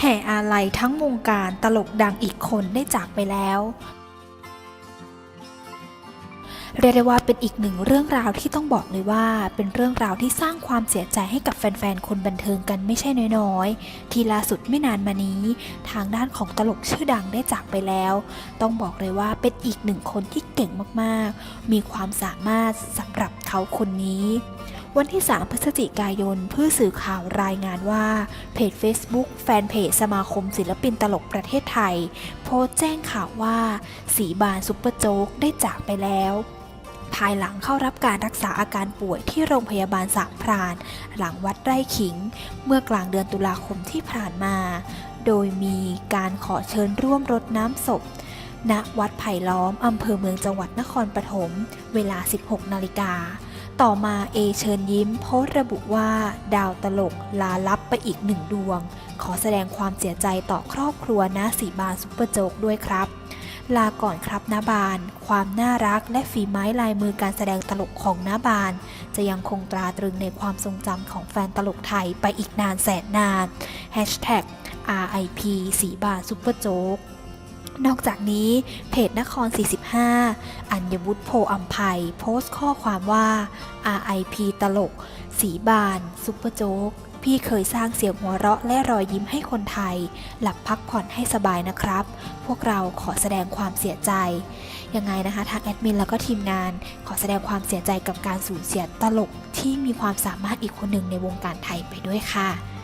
แห่อาลัยทั้งวงการตลกดังอีกคนได้จากไปแล้ว เรียกได้ว่าเป็นอีกหนึ่งเรื่องราวที่ต้องบอกเลยว่า เป็นเรื่องราวที่สร้างความเสียใจให้กับแฟนๆ คนบันเทิงกันไม่ใช่น้อยๆ ที่ล่าสุดไม่นานมานี้ ทางด้านของตลกชื่อดังได้จากไปแล้ว ต้องบอกเลยว่าเป็นอีกหนึ่งคนที่เก่งมากๆ มีความสามารถสำหรับเขาคนนี้ วันที่ 3 พฤศจิกายนผู้สื่อข่าวรายงานว่า เพจ Facebook แฟนเพจสมาคมศิลปินตลกประเทศไทย โพสต์แจ้งข่าวว่า สีบานซุปเปอร์โจ๊กได้จากไปแล้วภายหลังเข้ารับการรักษาอาการป่วยที่โรงพยาบาลสามพราน หลังวัดไร่ขิง เมื่อกลางเดือนตุลาคมที่ผ่านมา โดยมีการขอเชิญร่วมรดน้ำศพ ณ วัดไผ่ล้อม อำเภอเมืองจังหวัดนครปฐม เวลา 16 นาฬิกา ต่อมาเอเชิญยิ้มโพสต์ระบุว่า ดาวตลกลาลับไปอีกหนึ่งดวง ขอแสดงความเสียใจต่อครอบครัวนาสีบานซุปเปอร์โจกด้วยครับ ลาก่อนครับนาบาน ความน่ารักและฝีไม้ลายมือการแสดงตลกของนาบาน จะยังคงตราตรึงในความทรงจำของแฟนตลกไทยไปอีกนานแสนนาน RIP สีบานซุปเปอร์โจ๊ก นอกจากนี้เพจนคร 45 อัญวุฒิโพอัมภัยโพสต์ข้อความว่า RIP ตลก สีบาน ซุปเปอร์โจ๊ก พี่เคยสร้างเสียงหัวเราะและรอยยิ้มให้คนไทย หลับพักผ่อนให้สบายนะครับ พวกเราขอแสดงความเสียใจ ยังไงนะคะทางแอดมินแล้วก็ทีมงาน ขอแสดงความเสียใจกับการสูญเสียตลกที่มีความสามารถอีกคนหนึ่งในวงการไทยไปด้วยค่ะ